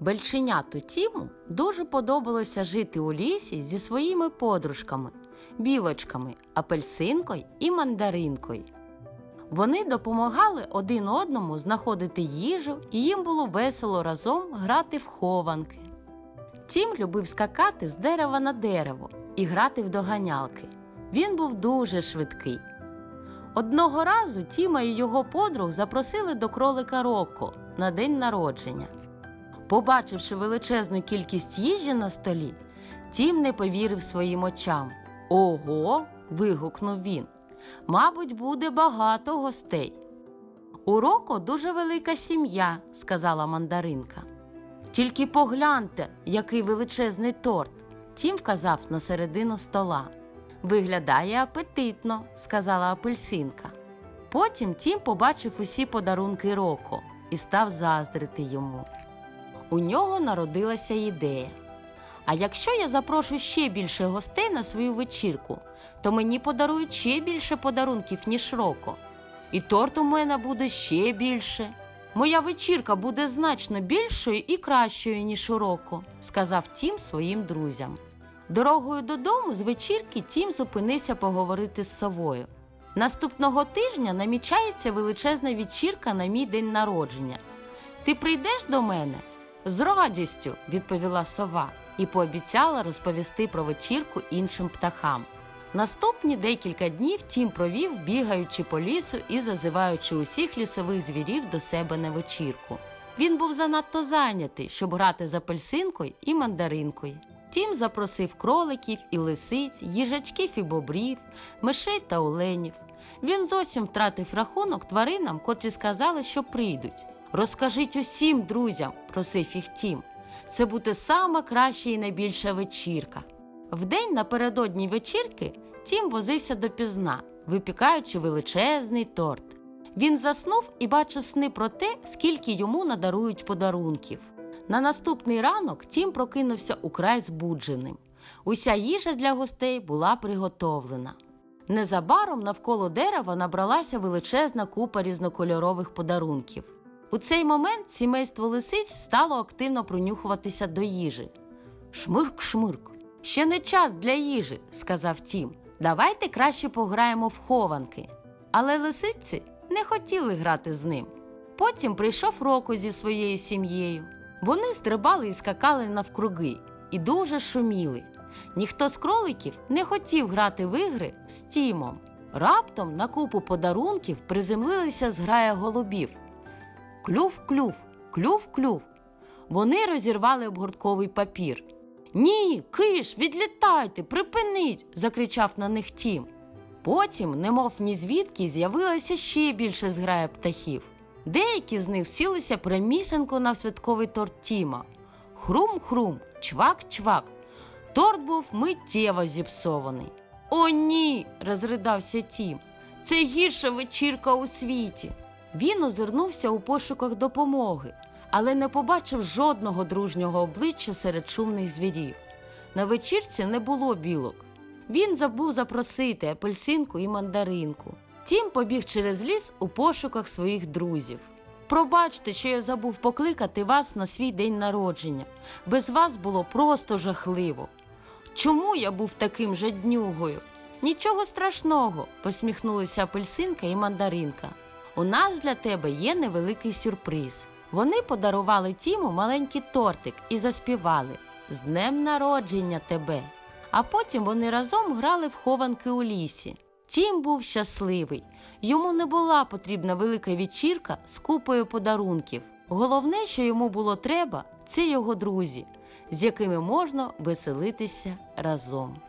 Бельченяту Тіму дуже подобалося жити у лісі зі своїми подружками, білочками, апельсинкою і мандаринкою. Вони допомагали один одному знаходити їжу, і їм було весело разом грати в хованки. Тім любив скакати з дерева на дерево і грати в доганялки. Він був дуже швидкий. Одного разу Тіма і його подруг запросили до кролика Роко на день народження. Побачивши величезну кількість їжі на столі, Тім не повірив своїм очам. Ого. вигукнув він. Мабуть, буде багато гостей. У Роко дуже велика сім'я, сказала мандаринка. Тільки погляньте, який величезний торт. Тім вказав на середину стола. Виглядає апетитно, сказала апельсинка. Потім Тім побачив усі подарунки Роко і став заздрити йому. У нього народилася ідея. А якщо я запрошу ще більше гостей на свою вечірку, то мені подарують ще більше подарунків, ніж Роко. І торт у мене буде ще більше. Моя вечірка буде значно більшою і кращою, ніж у Роко, сказав Тім своїм друзям. Дорогою додому з вечірки Тім зупинився поговорити з совою. Наступного тижня намічається величезна вечірка на мій день народження. Ти прийдеш до мене? З радістю, відповіла сова і пообіцяла розповісти про вечірку іншим птахам. Наступні декілька днів Тім провів, бігаючи по лісу і зазиваючи усіх лісових звірів до себе на вечірку. Він був занадто зайнятий, щоб грати з апельсинкою і мандаринкою. Тім запросив кроликів і лисиць, їжачків і бобрів, мишей та оленів. Він зовсім втратив рахунок тваринам, котрі сказали, що прийдуть. Розкажіть усім друзям, просив їх Тім. Це буде сама краща і найбільша вечірка. Вдень напередодні вечірки Тім возився допізна, випікаючи величезний торт. Він заснув і бачив сни про те, скільки йому надарують подарунків. На наступний ранок Тім прокинувся украй збудженим. Уся їжа для гостей була приготовлена. Незабаром навколо дерева набралася величезна купа різнокольорових подарунків. У цей момент сімейство лисиць стало активно пронюхуватися до їжі. Шмирк, шмирк. Ще не час для їжі, сказав Тім. Давайте краще пограємо в хованки. Але лисиці не хотіли грати з ним. Потім прийшов Роко зі своєю сім'єю. Вони стрибали і скакали навкруги і дуже шуміли. Ніхто з кроликів не хотів грати в ігри з Тімом. Раптом на купу подарунків приземлилися зграя голубів. Клюв, клюв, клюв, клюв. Вони розірвали обгортковий папір. Ні, киш, відлітайте, припиніть. закричав на них Тім. Потім, немов ні звідки, з'явилося ще більше зграя птахів. Деякі з них сілися прямісенько на святковий торт Тіма. Хрум-хрум, чвак-чвак. Торт був миттєво зіпсований. О, ні, розридався Тім. Це гірша вечірка у світі. Він озирнувся у пошуках допомоги, але не побачив жодного дружнього обличчя серед шумних звірів. На вечірці не було білок. Він забув запросити апельсинку і мандаринку. Тім побіг через ліс у пошуках своїх друзів. Пробачте, що я забув покликати вас на свій день народження. Без вас було просто жахливо. Чому я був таким жаднюгою? Нічого страшного, посміхнулися апельсинка і мандаринка. У нас для тебе є невеликий сюрприз. Вони подарували Тіму маленький тортик і заспівали З днем народження тебе. А потім вони разом грали в хованки у лісі. Тім був щасливий. Йому не була потрібна велика вечірка з купою подарунків. Головне, що йому було треба, це його друзі, з якими можна веселитися разом.